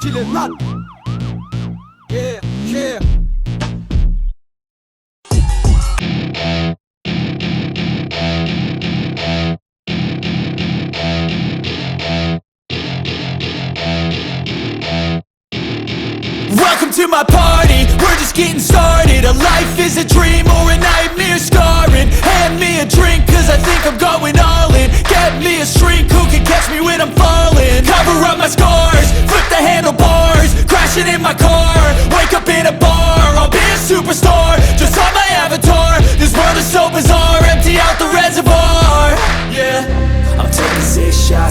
çekilin lan. Yeah, yeah. Welcome to my party, we're just getting started A life is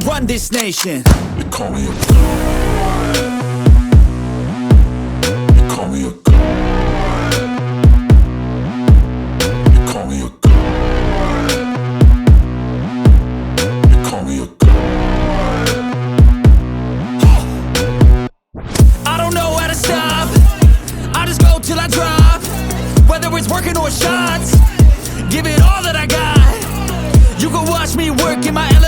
I'll run this nation. They call me a god. They call me a god. They call me a god. They call me a god. I don't know how to stop. I just go till I drop. Whether it's working or shots, give it all that I got. You can watch me work in my element.